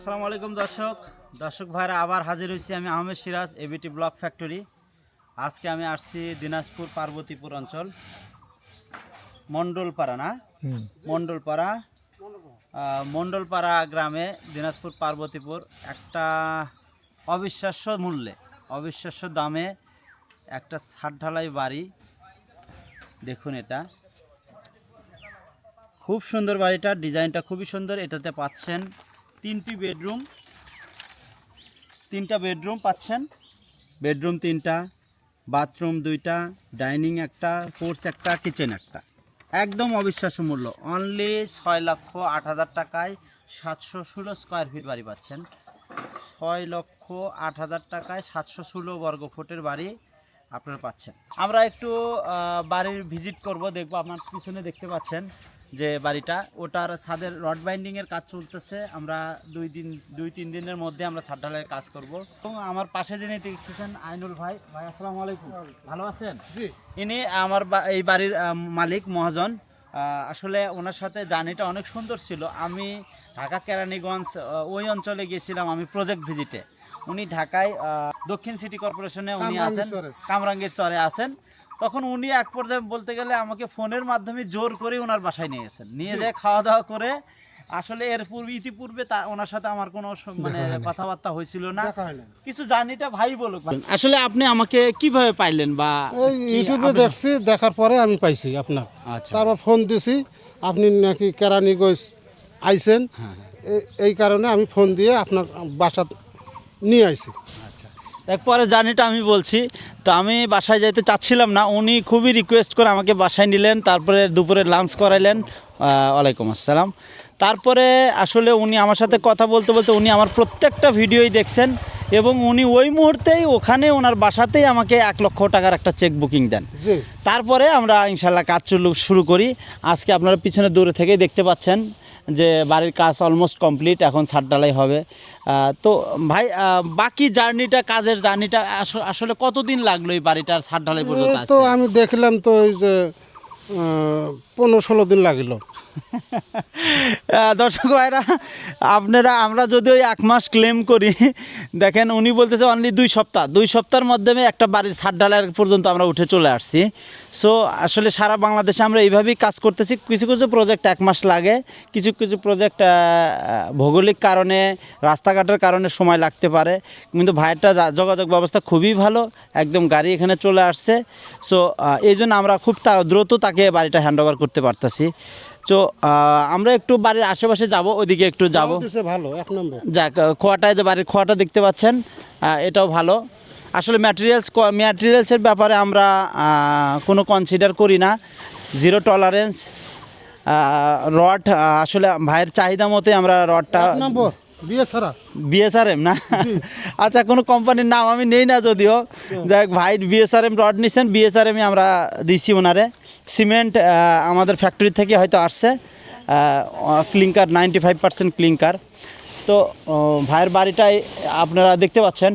আসসালামু আলাইকুম দর্শক। দর্শক ভাইরা আবার হাজির হয়েছি আমি Ahmed Siraj ABT block factory আজকে আমি আসছি দিনাজপুর পার্বতীপুর অঞ্চল মণ্ডলপাড়া না? মণ্ডলপাড়া মণ্ডলপাড়া গ্রামে দিনাজপুর পার্বতীপুর একটা অবিশ্বাস্য মূল্যে অবিশ্বাস্য দামে একটা ছাদ ঢালাই বাড়ি। দেখুন এটা। খুব সুন্দর বাড়িটা ডিজাইনটা খুবই সুন্দর এটাতে পাচ্ছেন তিনটি বেডরুম। তিনটা বেডরুম পাচ্ছেন। বেডরুম তিনটা, বাথরুম দুইটা, ডাইনিং একটা কোর্স একটা, কিচেন একটা। একদম অবিশ্বাস্য মূল্য। অনলি ছয় লক্ষ আট হাজার টাকায় সাতশো ষোলো স্কোয়ার ফিট বাড়ি পাচ্ছেন। ছয় লক্ষ আট হাজার টাকায় সাতশো ষোলো বর্গ ফুটের বাড়ি আপনারা পাচ্ছেন। আমরা একটু বাড়ির ভিজিট করব দেখব আপনার পিছনে দেখতে পাচ্ছেন যে বাড়িটা। ওটার ছাদের রড বাইন্ডিংয়ের কাজ চলতেছে। আমরা দুই দিন দুই তিন দিনের মধ্যে আমরা ছাদ ঢালাইয়ের কাজ করব। এবং আমার পাশে যিনি দেখতেছেন আইনুল ভাই। ভাই আসসালামু আলাইকুম। ভালো আছেন? জি। ইনি আমার বা- এই বাড়ির মালিক মহাজন। আসলে ওনার সাথে জার্নিটা অনেক সুন্দর ছিল। আমি ঢাকা কেরানীগঞ্জ ওই অঞ্চলে গিয়েছিলাম আমি প্রজেক্ট ভিজিটে উনি ঢাকায় দক্ষিণ সিটি কর্পোরেশনে উনি আছেন। কামরাঙ্গীর চরে আছেন। তখন উনি এক পর্যায়ে বলতে গেলে আমাকে ফোনের মাধ্যমে জোর করে ওনার বাসায় নিয়ে গেছেন। নিয়ে যেয়ে খাওয়া দাওয়া করে আসলে এর পূর্বে ইতিপূর্বে তা ওনার সাথে আমার কোনো মানে কথাবার্তা হয়েছিল না। হয় কিছু জার্নিটা ভাই বলুক। আসলে আপনি আমাকে কীভাবে পাইলেন বা ইউটিউবে দেখছি দেখার পরে আমি পাইছি আপনার। আচ্ছা। তারপর ফোন দিছি আপনি নাকি কেরানীগঞ্জ আইছেন। এ- এই কারণে আমি ফোন দিয়ে আপনার বাসা নিয়ে আইছি। এরপরে জার্নিটা আমি বলছি তো আমি বাসায় যাইতে চাচ্ছিলাম না উনি খুবই রিকোয়েস্ট করে আমাকে বাসায় নিলেন তারপরে দুপুরে লাঞ্চ করাইলেন ওয়ালাইকুম আসসালাম। তারপরে আসলে উনি আমার সাথে কথা বলতে বলতে উনি আমার প্রত্যেকটা ভিডিওই দেখছেন এবং উনি ওই মুহূর্তেই ওখানে ওনার বাসাতেই আমাকে এক লক্ষ টাকার একটা চেক বুকিং দেন। তারপরে আমরা ইনশাল্লাহ কাজ শুরু করি। আজকে আপনারা পিছনে দূরে থেকেই দেখতে পাচ্ছেন যে বাড়ির কাজ অলমোস্ট কমপ্লিট এখন ছাদ ঢালাই হবে। তো ভাই বাকি জার্নিটা কাজের জার্নিটা আসলে কতদিন লাগল এই বাড়িটার ছাদ ঢালাই পর্যন্ত তো আমি দেখলাম তো ওই যে পনেরো ষোলো দিন লাগিল। দর্শক ভাইরা, আপনারা, আমরা যদি ওই এক মাস ক্লেম করি, দেখেন উনি বলতেছে অনলি দুই সপ্তাহ। দুই সপ্তাহের মাধ্যমে একটা বাড়ির ছাদ ঢালাই পর্যন্ত আমরা উঠে চলে আসছি। সো আসলে সারা বাংলাদেশে আমরা এইভাবেই কাজ করতেছি। কিছু কিছু প্রজেক্ট এক মাস লাগে, কিছু কিছু প্রজেক্ট ভৌগোলিক কারণে, রাস্তাঘাটের কারণে সময় লাগতে পারে। কিন্তু ভাইয়েরটা যোগাযোগ ব্যবস্থা খুবই ভালো, একদম গাড়ি এখানে চলে আসছে। সো এই জন্য আমরা খুব দ্রুত তাকে বাড়িটা হ্যান্ড ওভার করতে পারতেছি। তো আমরা একটু বাড়ির আশেপাশে যাব ওইদিকে একটু যাব। ভালো এক নম্বর। যাক খোয়াটায় যে বাড়ির খোয়াটা দেখতে পাচ্ছেন এটাও ভালো। আসলে ম্যাটেরিয়ালস ম্যাটেরিয়ালসের ব্যাপারে আমরা কোনো কনসিডার করি না। জিরো টলারেন্স রড আসলে ভাইয়ের চাহিদা মতে আমরা রডটা বিএসআরএম না? আচ্ছা কোনো কোম্পানির নাম আমি নেই না যদিও। যাই হোক ভাই বিএসআরএম রড নিছেন বিএসআরএমই আমরা দিছি ওনারে। সিমেন্ট আমাদের ফ্যাক্টরি থেকে হয়তো আসছে clinker ninety five percent clinker তো ভাইয়ের বাড়িটাই আপনারা দেখতে পাচ্ছেন।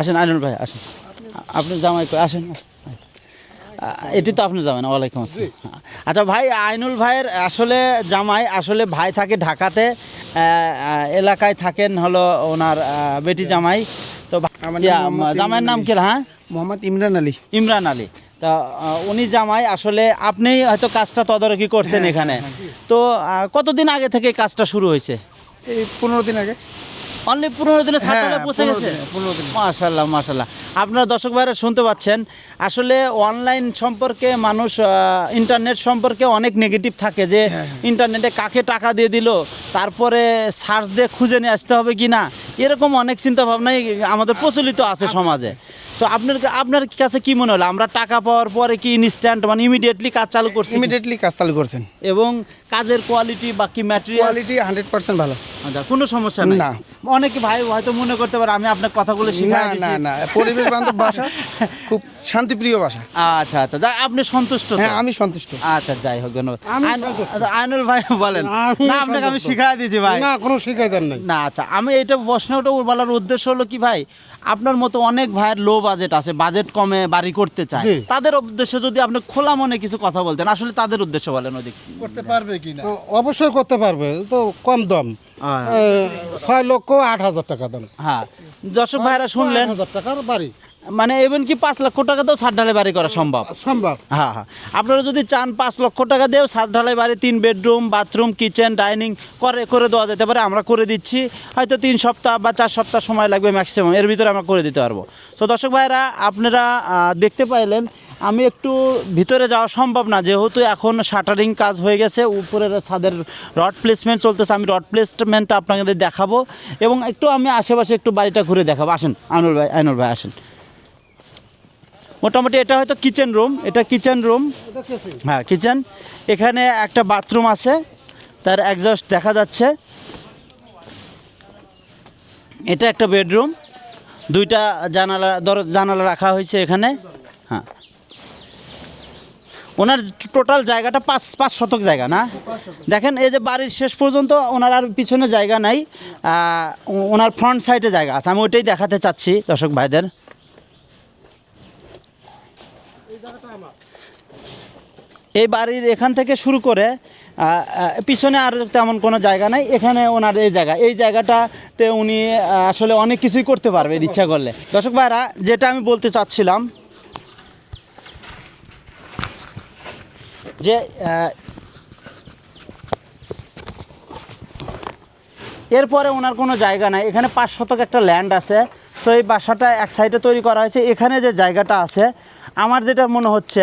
আসেন আইনুল ভাই আসেন। আপনি জামাই আসেন। এটি তো আপনি যাবেন ওয়ালাইকুম আসসালাম। আচ্ছা ভাই আইনুল ভাইয়ের আসলে জামাই আসলে ভাই থাকে ঢাকাতে এলাকায় থাকেন হলো ওনার বেটি জামাই। তো ইয়া, জামাইয়ের নাম কি হ্যাঁ? মোহাম্মদ ইমরান আলী। ইমরান আলী। তা উনি জামাই আসলে আপনি হয়তো কাজটা তদারকি করছেন এখানে। তো কতদিন আগে থেকে কাজটা শুরু হয়েছে? এই পনেরো দিন আগে। অনলি পনেরো দিনে হ্যাঁ, ছাত্ররা পৌঁছে গেছে। মাশাল্লাহ মাশাল্লাহ। আপনারা দর্শক ভাইরা শুনতে পাচ্ছেন আসলে অনলাইন সম্পর্কে মানুষ ইন্টারনেট সম্পর্কে অনেক নেগেটিভ থাকে যে হ্যাঁ, ইন্টারনেটে কাকে টাকা দিয়ে দিল তারপরে সার্চ দিয়ে খুঁজে নিয়ে আসতে হবে কি না এরকম অনেক চিন্তা ভাবনাই আমাদের প্রচলিত আছে সমাজে। তো আপনার আপনার কাছে কি মনে হলো? আমরা টাকা পাওয়ার পরে কি ইনস্ট্যান্ট মানে ইমিডিয়েটলি কাজ চালু করছি? ইমিডিয়েটলি কাজ চালু করছেন। এবং কাজের কোয়ালিটি বা কি ম্যাটেরিয়াল কোয়ালিটি হান্ড্রেড পার্সেন্ট ভালো। আচ্ছা কোনো সমস্যা নাই। না। অনেকে ভাই হয়তো মনে করতে পারে আমি আপনার কথাগুলো শিখাই না না। পরিবেশ বান্ধব ভাষা খুব শান্তিপ্রিয় ভাষা। আচ্ছা আচ্ছা। যাই আপনি সন্তুষ্ট হ্যাঁ আমি সন্তুষ্ট। আচ্ছা যাই হোক ধন্যবাদ। আমি আইন- সন্তুষ্ট। আচ্ছা, আইনুল ভাই বলেন। না আপনাকে আমি। শিখাই দিয়েছি ভাই। না কোনো শিকায়ত নাই। না আচ্ছা আমি এটা প্রশ্নটা বলার উদ্দেশ্য হলো কি ভাই আপনার মতো অনেক ভাইয়ের লোভ বাজেট আছে বাজেট কমে বাড়ি করতে চায় তাদের উদ্দেশ্যে যদি আপনি খোলা মনে কিছু কথা বলতেন আসলে তাদের উদ্দেশ্য বলেন ওদিক। করতে পারবে কি না অবশ্যই করতে পারবে তো কম দাম। ছয় লক্ষ আট হাজার টাকা দাম। হ্যাঁ দর্শক ভাইরা শুনলেন। হাজার টাকার বাড়ি। মানে এমন কি পাঁচ লক্ষ টাকা তো ছাদ ঢালাই বাড়ি করা সম্ভব? সম্ভব। হ্যাঁ হ্যাঁ। আপনারা যদি চান পাঁচ লক্ষ টাকা দিয়েও ছাদ ঢালাই বাড়ি তিন বেডরুম বাথরুম কিচেন ডাইনিং করে করে দেওয়া যেতে পারে আমরা করে দিচ্ছি। হয়তো তিন সপ্তাহ বা চার সপ্তাহ সময় লাগবে ম্যাক্সিমাম এর ভিতরে আমরা করে দিতে পারব। তো দর্শক ভাইরা আপনারা দেখতে পাইলেন আমি একটু ভিতরে যাওয়া সম্ভব না যেহেতু এখন শাটারিং কাজ হয়ে গেছে উপরের ছাদের রড প্লেসমেন্ট চলতেছে আমি রড প্লেসমেন্টটা আপনাদের দেখাবো এবং একটু আমি আশেপাশে একটু বাড়িটা ঘুরে দেখাবো। আসেন আইনুল ভাই আইনুল ভাই আসেন। মোটামুটি এটা হয়তো কিচেন রুম এটা কিচেন রুম হ্যাঁ কিচেন এখানে একটা বাথরুম আছে, তার একজস্ট দেখা যাচ্ছে। এটা একটা বেডরুম দুইটা জানালা, দর, জানালা রাখা হয়েছে এখানে। হ্যাঁ। ওনার টোটাল জায়গাটা পাঁচ পাঁচ শতক জায়গা, না? দেখেন, এই যে বাড়ির শেষ পর্যন্ত ওনার আর পিছনে জায়গা নাই। ওনার ফ্রন্ট সাইডে জায়গা আছে। আমি ওইটাই দেখাতে চাচ্ছি, দর্শক ভাইদের। এই বাড়ির এখান থেকে শুরু করে পিছনে আর তেমন কোনো জায়গা নাই, এখানে ওনার এই জায়গা। এই জায়গাটাতে উনি আসলে অনেক কিছুই করতে পারবেন ইচ্ছা করলে। দর্শক ভাইরা, যেটা আমি বলতে চাচ্ছিলাম, যে এরপরে ওনার কোনো জায়গা নাই। এখানে পাঁচ শতক একটা ল্যান্ড আছে। সো এই বাসাটা এক সাইডে তৈরি করা হয়েছে। এখানে যে জায়গাটা আছে আমার যেটা মনে হচ্ছে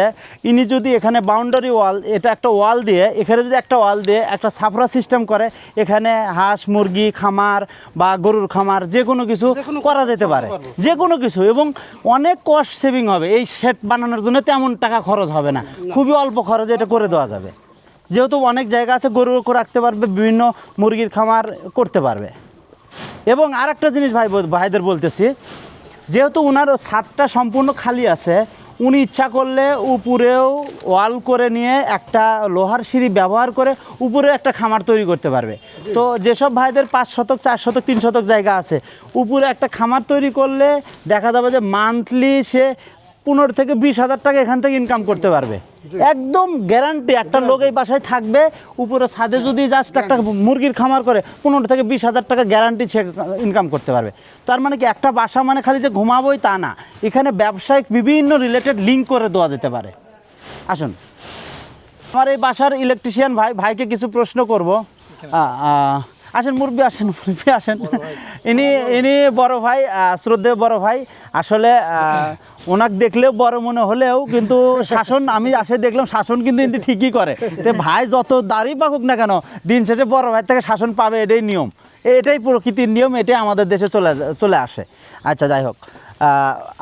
ইনি যদি এখানে বাউন্ডারি ওয়াল এটা একটা ওয়াল দিয়ে এখানে যদি একটা ওয়াল দিয়ে একটা সাফরা সিস্টেম করে এখানে হাঁস মুরগি খামার বা গরুর খামার যে কোনো কিছু করা যেতে পারে। যে কোনো কিছু এবং অনেক কস্ট সেভিং হবে। এই শেড বানানোর জন্য তেমন টাকা খরচ হবে না। খুবই অল্প খরচে এটা করে দেওয়া যাবে। যেহেতু অনেক জায়গা আছে গরুকে রাখতে পারবে বিভিন্ন মুরগির খামার করতে পারবে। এবং আর একটা জিনিস ভাই ভাইদের বলতেছি যেহেতু ওনার ছাদটা সম্পূর্ণ খালি আছে উনি ইচ্ছা করলে উপরেও ওয়াল করে নিয়ে একটা লোহার সিঁড়ি ব্যবহার করে উপরে একটা খামার তৈরি করতে পারবে। তো যেসব ভাইদের পাঁচ শতক, চার শতক, তিন শতক জায়গা আছে, উপরে একটা খামার তৈরি করলে দেখা যাবে যে মান্থলি সে পনেরো থেকে বিশ হাজার টাকা এখান থেকে ইনকাম করতে পারবে। একদম গ্যারান্টি একটা লোক এই বাসায় থাকবে উপরে ছাদে যদি জাস্ট একটা মুরগির খামার করে পনেরো থেকে বিশ হাজার টাকা গ্যারান্টি সে ইনকাম করতে পারবে। তার মানে কি একটা বাসা মানে খালি যে ঘুমাবোই তা না। এখানে ব্যবসায়িক বিভিন্ন রিলেটেড লিঙ্ক করে দেওয়া যেতে পারে। আসুন। আমার এই বাসার ইলেকট্রিশিয়ান ভাই ভাইকে কিছু প্রশ্ন করব। আসেন মুরব্বী আসেন মুরব্বী আসেন। ইনি ইনি বড় ভাই শ্রদ্ধেয় বড় ভাই। আসলে ওনাকে দেখলেও বড় মনে হলেও কিন্তু শাসন আমি আসে দেখলাম শাসন কিন্তু ইনি ঠিকই করে। তো ভাই যত দাড়ি পাকুক না কেন দিন শেষে বড় ভাই থেকে শাসন পাবে এটাই নিয়ম। এটাই প্রকৃতির নিয়ম এটাই আমাদের দেশে চলে চলে আসে। আচ্ছা যাই হোক।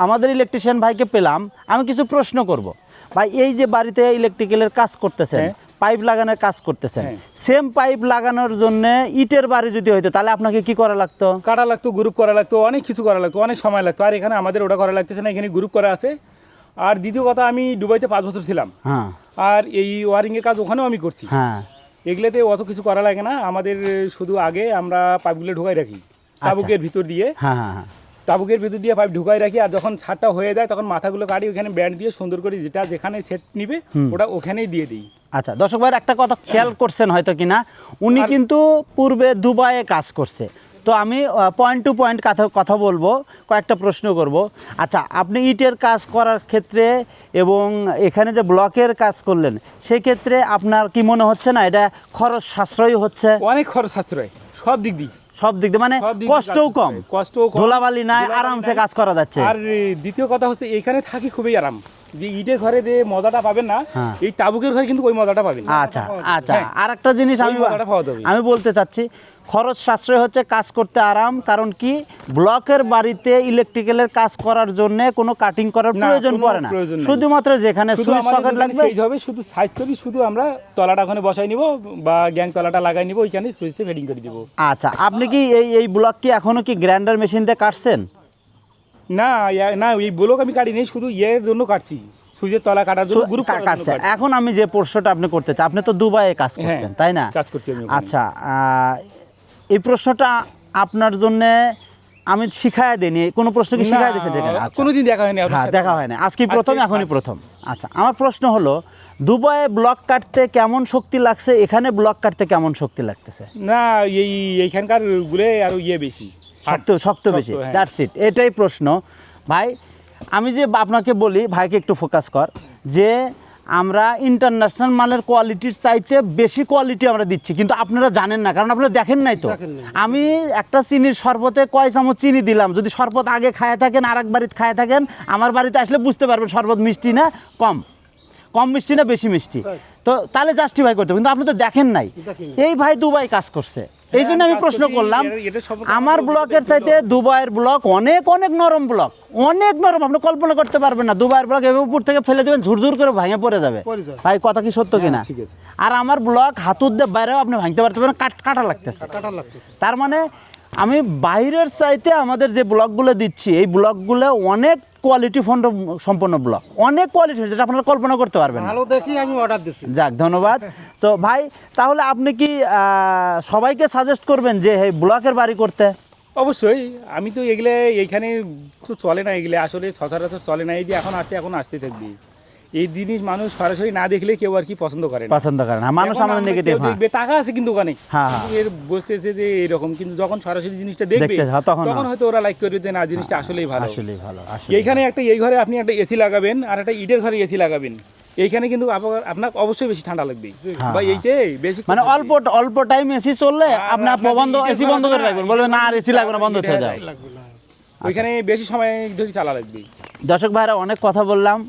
আমাদের ইলেকট্রিশিয়ান ভাইকে পেলাম। আমি কিছু প্রশ্ন করব। ভাই এই যে বাড়িতে ইলেকট্রিক্যালের কাজ করতেছেন পাইপ লাগানোর কাজ করতেছেন। সেম পাইপ লাগানোর জন্য ইটের বাড়ি যদি হইতো তাহলে আপনাকে কি করা লাগতো? কাটা লাগতো গ্রুপ করা লাগতো অনেক কিছু করা লাগতো অনেক সময় লাগতো। আর এখানে আমাদের ওটা করা লাগতেছে না এখানে গ্রুপ করা আছে। আর দ্বিতীয় কথা আমি দুবাইতে পাঁচ বছর ছিলাম। হ্যাঁ। আর এই ওয়ারিংয়ের কাজ ওখানেও আমি করছি। হ্যাঁ। এগুলোতে অত কিছু করা লাগে না। আমাদের শুধু আগে আমরা পাইপগুলো ঢুকাই রাখি তাবুকের ভিতর দিয়ে। হ্যাঁ হ্যাঁ হ্যাঁ। তাবুকের ভিতর দিয়ে পাইপ ঢুকাই রাখি আর যখন ছাদটা হয়ে যায় তখন মাথাগুলো কাটি ওখানে ব্যান্ড দিয়ে সুন্দর করে যেটা যেখানে সেট নিবে ওটা ওখানেই দিয়ে দিই। আচ্ছা দর্শক ভাইয়ের একটা কথা খেয়াল করছেন হয়তো কিনা উনি কিন্তু পূর্বে দুবাইয়ে কাজ করছে। তো আমি পয়েন্ট টু পয়েন্ট কথা কথা বলব কয়েকটা প্রশ্ন করব। আচ্ছা আপনি ইটের কাজ করার ক্ষেত্রে এবং এখানে যে ব্লকের কাজ করলেন সেই ক্ষেত্রে আপনার কি মনে হচ্ছে না এটা খরচ সাশ্রয়ী হচ্ছে? অনেক খরচ সাশ্রয় সব দিক দিয়ে। সব দিক দিয়ে মানে কষ্টও কম। কষ্টও কম। ধুলাবালি নাই আরামসে কাজ করা যাচ্ছে। আর দ্বিতীয় কথা হচ্ছে এখানে থাকি খুবই আরাম। যে ইটের ঘরে যে মজাটা পাবেন না হ্যাঁ। এই তাবুকের ঘরে কিন্তু ওই মজাটা পাবেন আচ্ছা আচ্ছা। হ্যাঁ। আর একটা জিনিস আমি। আমি বলতে চাচ্ছি খরচ সাশ্রয় হচ্ছে কাজ করতে আরাম কারণ কি? ব্লকের বাড়িতে ইলেকট্রিক্যালের কাজ করার জন্য কোনো কাটিং করার প্রয়োজন পড়ে না। শুধুমাত্র যেখানে সুইচ সকেট লাগবে সুইচ হবে শুধু সাইজ করি শুধু আমরা তলাটা ওখানে বসাই নিব বা গ্যাং তলাটা লাগাই নিব ওইখানে সুইচে ফিটিং করে দিব। আচ্ছা আপনি কি এই এই ব্লক কি এখনও কি গ্রাইন্ডার মেশিন দিয়ে কাটছেন? না না এই ব্লক আমি কাটি নেই শুধু ইয়ের জন্য কাটছি। সুইচের তলা কাটার জন্য গ্রুপ কাটছে। এখন আমি যে প্রশ্নটা আপনি করতে চাই আপনি তো দুবাইয়ে কাজ হ্যাঁ, করছেন তাই না? কাজ করছি আমি আচ্ছা এই প্রশ্নটা আপনার জন্য আমি শিখায় দিইনি। কোনো প্রশ্ন কি শিখায় দিয়েছে যেখানে? আচ্ছা। কোনোদিন দেখা হয়নি হ্যাঁ দেখা হয়নি। আজকে প্রথম এখনই প্রথম। আচ্ছা আমার প্রশ্ন হলো দুবাইয়ে ব্লক কাটতে কেমন শক্তি লাগছে? এখানে ব্লক কাটতে কেমন শক্তি লাগতেছে? না এই এইখানকারগুলো আরও ইয়ে বেশি। শক্ত শক্ত বেশি। দ্যাটস ইট এটাই প্রশ্ন। ভাই আমি যে আপনাকে বলি ভাইকে একটু ফোকাস কর যে আমরা ইন্টারন্যাশনাল মালের কোয়ালিটির চাইতে বেশি কোয়ালিটি আমরা দিচ্ছি। কিন্তু আপনারা জানেন না কারণ আপনারা দেখেন নাই তো। আমি একটা চিনির শরবতে কয় চামচ চিনি দিলাম। যদি শরবত আগে খায় থাকেন আর এক বাড়িতে খায় থাকেন আমার বাড়িতে আসলে বুঝতে পারবেন শরবত মিষ্টি না কম। কম মিষ্টি না বেশি মিষ্টি। তো তাহলে জাস্টিফাই করতে। কিন্তু আপনি তো দেখেন নাই। এই ভাই দুবাই কাজ করছে। এই জন্য আমি প্রশ্ন করলাম এটা সম্পর্কে আমার ব্লকের চাইতে দুবাইয়ের ব্লক অনেক অনেক নরম ব্লক অনেক নরম আপনি কল্পনা করতে পারবেন না। দুবাইয়ের ব্লক এভাবে উপর থেকে ফেলে দেবেন ঝুরঝুর করে ভাঙে পড়ে যাবে। ভাই কথা কি সত্য কিনা? আর আমার ব্লক হাতুর দিয়ে বাইরেও আপনি ভাঙতে পারতে পারেন কাট কাটা লাগতেছে। কাটা লাগতেছে। তার মানে আমি বাইরের চাইতে আমাদের যে ব্লকগুলো দিচ্ছি এই ব্লকগুলো অনেক কোয়ালিটি ফোন সম্পন্ন ব্লক অনেক কোয়ালিটি যেটা আপনারা কল্পনা করতে পারবেন ভালো দেখি আমি অর্ডার দিচ্ছি যাক ধন্যবাদ। তো ভাই তাহলে আপনি কি সবাইকে সাজেস্ট করবেন যে এই ব্লকের বাড়ি করতে? অবশ্যই। আমি তো এগুলো এইখানে তো চলে না এগুলো। আসলে সচরাচর চলে না। এই যে এখন আসতে এখন আসতে থাকবে। এই জিনিস মানুষ সরাসরি না দেখলে কেউ আর কি পছন্দ করে পছন্দ করেন হ্যাঁ মানুষ আমাদের নেগেটিভ হ্যাঁ। দেখবে টাকা আছে কিন্তু ওখানে। হ্যাঁ, হ্যাঁ। এর বসতেছে যে এরকম কিন্তু যখন সরাসরি জিনিসটা দেখবে তখন হয়তো ওরা লাইক করবে যে না জিনিসটা আসলেই ভালো। আসলেই ভালো এইখানে একটা এই ঘরে আপনি একটা এসি লাগাবেন আর একটা ইটের ঘরে এসি লাগাবেন। এইখানে কিন্তু আপনার- অবশ্যই বেশি ঠান্ডা লাগবে। বা এইটাই বেশি মানে অল্প অল্প টাইম এসি চললে আপনার বন্ধ এসি বন্ধ করে রাখবেন। বলবেন না আর এসি লাগবে না বন্ধ হয়ে যায় ওইখানে বেশি সময় ধরে চালা লাগবে। দর্শক ভাইরা অনেক কথা বললাম।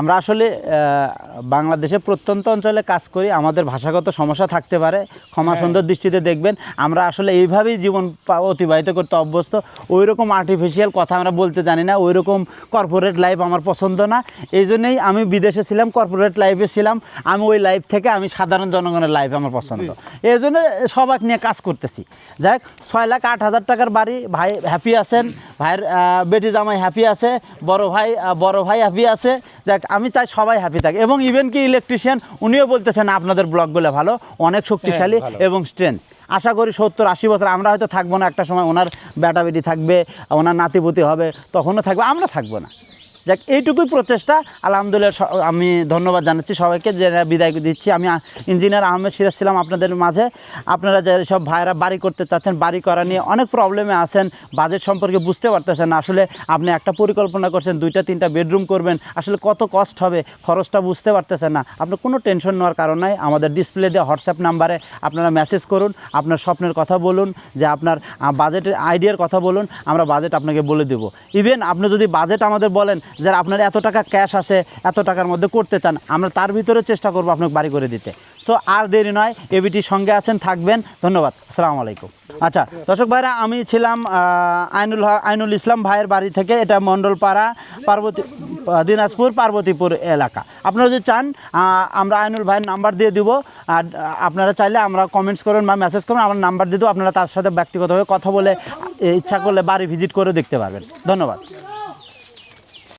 আমরা আসলে বাংলাদেশে প্রত্যন্ত অঞ্চলে কাজ করি আমাদের ভাষাগত সমস্যা থাকতে পারে ক্ষমা সুন্দর দৃষ্টিতে দেখবেন আমরা আসলে এইভাবেই জীবন অতিবাহিত করতে অভ্যস্ত ওই রকম আর্টিফিশিয়াল কথা আমরা বলতে জানি না ওই রকম কর্পোরেট লাইফ আমার পছন্দ না এই জন্যেই আমি বিদেশে ছিলাম কর্পোরেট লাইফে ছিলাম আমি ওই লাইফ থেকে আমি সাধারণ জনগণের লাইফ আমার পছন্দ। এই জন্য সবাক নিয়ে কাজ করতেছি। যাই হোক, ছয় লাখ আট হাজার টাকার বাড়ি ভাই হ্যাপি আছেন ভাইয়ের বেটি জামাই হ্যাপি আছে বড় ভাই বড় ভাই হ্যাপি আছে যাক আমি চাই সবাই হ্যাপি থাকে। এবং ইভেন কি ইলেকট্রিশিয়ান উনিও বলতেছেন আপনাদের ব্লকগুলো ভালো অনেক শক্তিশালী এবং স্ট্রেংথ আশা করি সত্তর আশি বছর আমরা হয়তো থাকব না একটা সময় ওনার বেটা বেটি থাকবে ওনার নাতিপুতি হবে তখনও থাকবে আমরা থাকব না। যাক, এইটুকুই প্রচেষ্টা। আলহামদুলিল্লাহ আমি ধন্যবাদ জানাচ্ছি সবাইকে, যে বিদায় দিচ্ছি। আমি ইঞ্জিনিয়ার আহমেদ সিরাজ ছিলাম আপনাদের মাঝে। আপনারা যে সব ভাইরা বাড়ি করতে চাচ্ছেন, বাড়ি করা নিয়ে অনেক প্রবলেমে আছেন, বাজেট সম্পর্কে বুঝতে পারতেছেন আসলে আপনি একটা পরিকল্পনা করছেন, দুইটা, তিনটা বেডরুম করবেন। আসলে কত কস্ট হবে, খরচটা বুঝতে পারতেছেন না। আপনার কোনো টেনশন নেওয়ার কারণ নাই। আমাদের ডিসপ্লে দেওয়া হোয়াটসঅ্যাপ নাম্বারে আপনারা মেসেজ করুন, আপনার স্বপ্নের কথা বলুন, যে আপনার বাজেটের আইডিয়ার কথা বলুন, আমরা বাজেট আপনাকে বলে দেবো। ইভেন আপনি যদি বাজেট আমাদের বলেন যে আপনার এত টাকা ক্যাশ আছে, এত টাকার মধ্যে করতে চান, আমরা তার ভিতরে চেষ্টা করব আপনাকে বাড়ি করে দিতে। সো আর দেরি নয় এবিটির সঙ্গে আছেন, থাকবেন। ধন্যবাদ। আসসালামু আলাইকুম। আচ্ছা দর্শক ভাইরা, আমি ছিলাম আইনুল আইনুল ইসলাম ভাইয়ের বাড়ি থেকে, এটা মণ্ডলপাড়া, পার্বতী দিনাজপুর, পার্বতীপুর এলাকা। আপনারা যদি চান আমরা আইনুল ভাইয়ের নাম্বার দিয়ে দিব, আর আপনারা চাইলে আমরা কমেন্টস করুন বা মেসেজ করুন, আমরা নাম্বার দিয়ে দেবো, আপনারা তার সাথে ব্যক্তিগতভাবে কথা বলে, ইচ্ছা করলে বাড়ি ভিজিট করে দেখতে পারবেন। ধন্যবাদ।